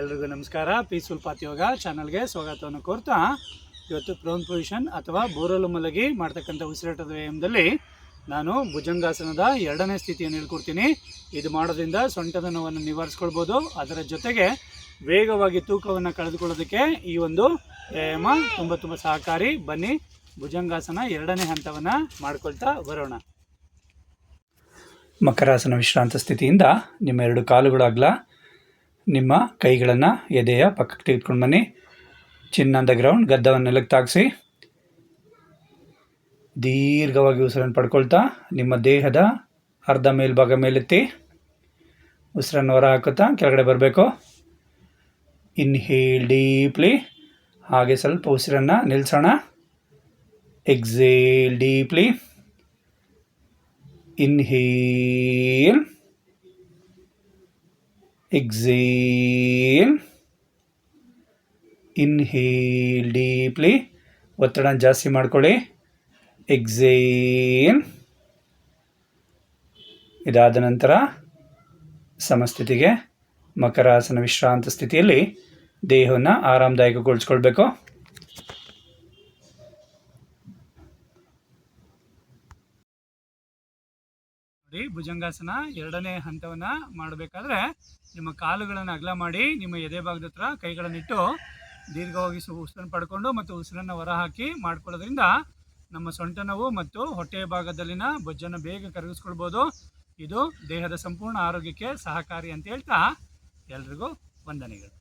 ಎಲ್ರಿಗೂ ನಮಸ್ಕಾರ. Peaceful path ಯೋಗ ಚಾನಲ್ಗೆ ಸ್ವಾಗತವನ್ನು ಕೋರ್ತಾ, ಇವತ್ತು ಪ್ರೋನ್ ಪೊಸಿಷನ್ ಅಥವಾ ಬೋರಲು ಮಲಗಿ ಮಾಡ್ತಕ್ಕಂಥ ಉಸಿರಾಟದ ವ್ಯಾಯಾಮದಲ್ಲಿ ನಾನು ಭುಜಂಗಾಸನದ ಎರಡನೇ ಸ್ಥಿತಿಯನ್ನು ಹೇಳ್ಕೊಡ್ತೀನಿ. ಇದು ಮಾಡೋದ್ರಿಂದ ಸೊಂಟದ ನೋವನ್ನು ನಿವಾರಿಸ್ಕೊಳ್ಬೋದು. ಅದರ ಜೊತೆಗೆ ವೇಗವಾಗಿ ತೂಕವನ್ನು ಕಳೆದುಕೊಳ್ಳೋದಕ್ಕೆ ಈ ಒಂದು ವ್ಯಾಯಾಮ ತುಂಬ ತುಂಬ ಸಹಕಾರಿ. ಬನ್ನಿ, ಭುಜಂಗಾಸನ ಎರಡನೇ ಹಂತವನ್ನು ಮಾಡ್ಕೊಳ್ತಾ ಬರೋಣ. ಮಕರಾಸನ ವಿಶ್ರಾಂತ ಸ್ಥಿತಿಯಿಂದ ನಿಮ್ಮ ಎರಡು ಕಾಲುಗಳು ಅಗಲ ನಿಮ್ಮ ಕೈಗಳನ್ನು ಎದೆಯ ಪಕ್ಕಕ್ಕೆ ತೆಗೆದುಕೊಂಡು ಬನ್ನಿ. ಚಿನ್ನದ ಗ್ರೌಂಡ್ ಗದ್ದವನ್ನು ನೆಲಕ್ಕೆ ತಾಗಿಸಿ ದೀರ್ಘವಾಗಿ ಉಸಿರನ್ನು ಪಡ್ಕೊಳ್ತಾ, ನಿಮ್ಮ ದೇಹದ ಅರ್ಧ ಮೇಲ್ಭಾಗ ಮೇಲೆತ್ತಿ ಉಸಿರನ್ನು ಹೊರ ಹಾಕುತ್ತಾ ಕೆಳಗಡೆ ಬರಬೇಕು. ಇನ್ಹೇಲ್ ಡೀಪ್ಲಿ ಹಾಗೆ ಸ್ವಲ್ಪ ಉಸಿರನ್ನು ನಿಲ್ಲಿಸೋಣ exhale deeply inhale exhale inhale deeply ಒತ್ತಡ ಜಾಸ್ತಿ ಮಾಡ್ಕೊಳ್ಳಿ. ಎಕ್ಸೇಲ್ ಇದಾದ ನಂತರ ಸಮಸ್ಥಿತಿಗೆ ಮಕರಾಸನ ವಿಶ್ರಾಂತ ಸ್ಥಿತಿಯಲ್ಲಿ ದೇಹವನ್ನು ಆರಾಮದಾಯಕಗೊಳಿಸ್ಕೊಳ್ಬೇಕು. ನೋಡಿ ಭುಜಂಗಾಸನ ಎರಡನೇ ಹಂತವನ್ನು ಮಾಡಬೇಕಾದ್ರೆ ನಿಮ್ಮ ಕಾಲುಗಳನ್ನು ಅಗಲ ಮಾಡಿ ನಿಮ್ಮ ಎದೆ ಭಾಗದ ಹತ್ರ ಕೈಗಳನ್ನಿಟ್ಟು ದೀರ್ಘವಾಗಿ ಸು ಉಸಿರನ್ನು ಪಡ್ಕೊಂಡು ಮತ್ತು ಉಸಿರನ್ನು ಹೊರಹಾಕಿ ಮಾಡ್ಕೊಳ್ಳೋದ್ರಿಂದ ನಮ್ಮ ಸೊಂಟ ನೋವು ಮತ್ತು ಹೊಟ್ಟೆಯ ಭಾಗದಲ್ಲಿನ ಬೊಜ್ಜನ್ನು ಬೇಗ ಕರಗಿಸ್ಕೊಳ್ಬೋದು. ಇದು ದೇಹದ ಸಂಪೂರ್ಣ ಆರೋಗ್ಯಕ್ಕೆ ಸಹಕಾರಿ ಅಂತ ಹೇಳ್ತಾ ಎಲ್ರಿಗೂ ವಂದನೆಗಳು.